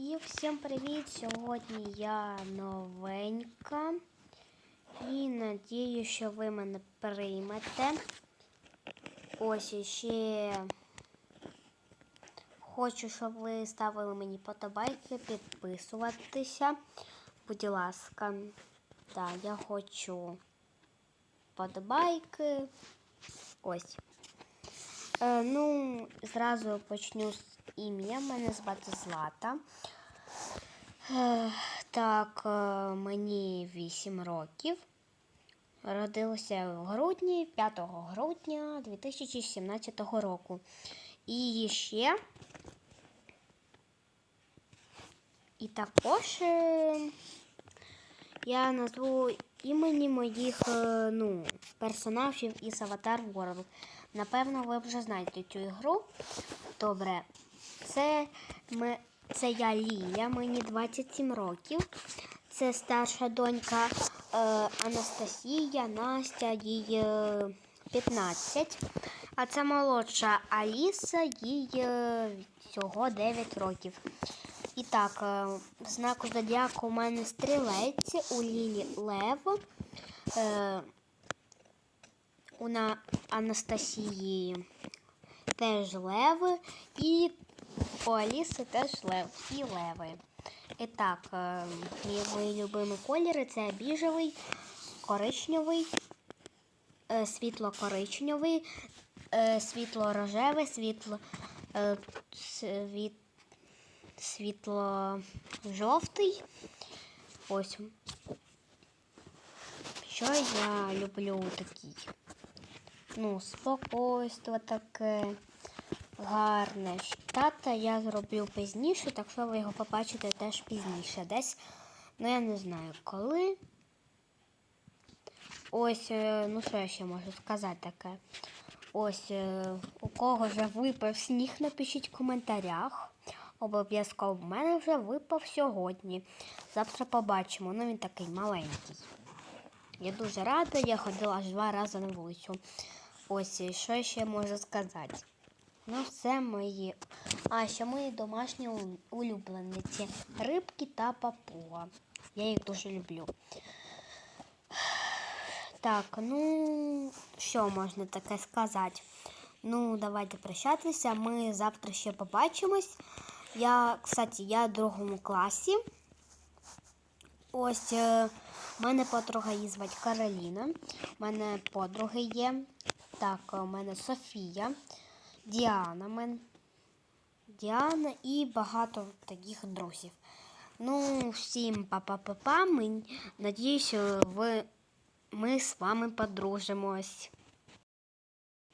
І всім привіт! Сьогодні я новенька. І надію, що ви мене приймете. Ось іще хочу, щоб ви ставили мені подобайки, підписуватися. Будь ласка, так, я хочу подобайки. Ось. Е, ну, зразу почну з ім'я. Мене звати Злата. Е, так, е, мені 8 років. Родилася в грудні, 5 грудня 2017 року. І ще. І також я назву імені моїх ну, персонажів із Avatar World. Напевно, ви вже знаєте цю ігру. Добре. Це, ми, це я Ліля, мені 27 років. Це старша донька е, Анастасія, Настя, їй е, 15. А це молодша Аліса, їй е, всього 9 років. І так, е, в знаку зодіаку у мене стрілець, у Лілі Лев. Е, у на Анастасії теж леви, і у Аліси теж лев, всі леви. І так, е, мої любимі кольори це біжевий, коричневий, е, світло-коричневий, е, світло-рожевий, світло, світ, світло-жовтий. Ось. Що я люблю такий? Ну, спокойство таке гарне. Тата я зроблю пізніше, так що ви його побачите теж пізніше. Десь, ну я не знаю коли. Ось, е, ну що я ще можу сказати таке. Ось е, у кого вже випав сніг, напишіть в коментарях. Обов'язково в мене вже випав сьогодні. Завтра побачимо. Ну він такий маленький. Я дуже рада, я ходила аж два рази на вулицю. Ось що ще можу сказати. Ну, все мої. А ще мої домашні улюблениці. Рибки та папуга. Я їх дуже люблю. Так, ну, що можна таке сказати? Ну, давайте прощатися. Ми завтра ще побачимось. Я, кстати, я в другому класі. Ось у в мене подруга її звати Кароліна. У мене подруги є. Так, у мене Софія, Діана, мен... Діана і багато таких друзів. Ну, всім па-па-па-па. Надіюсь, ви... ми з вами подружимось.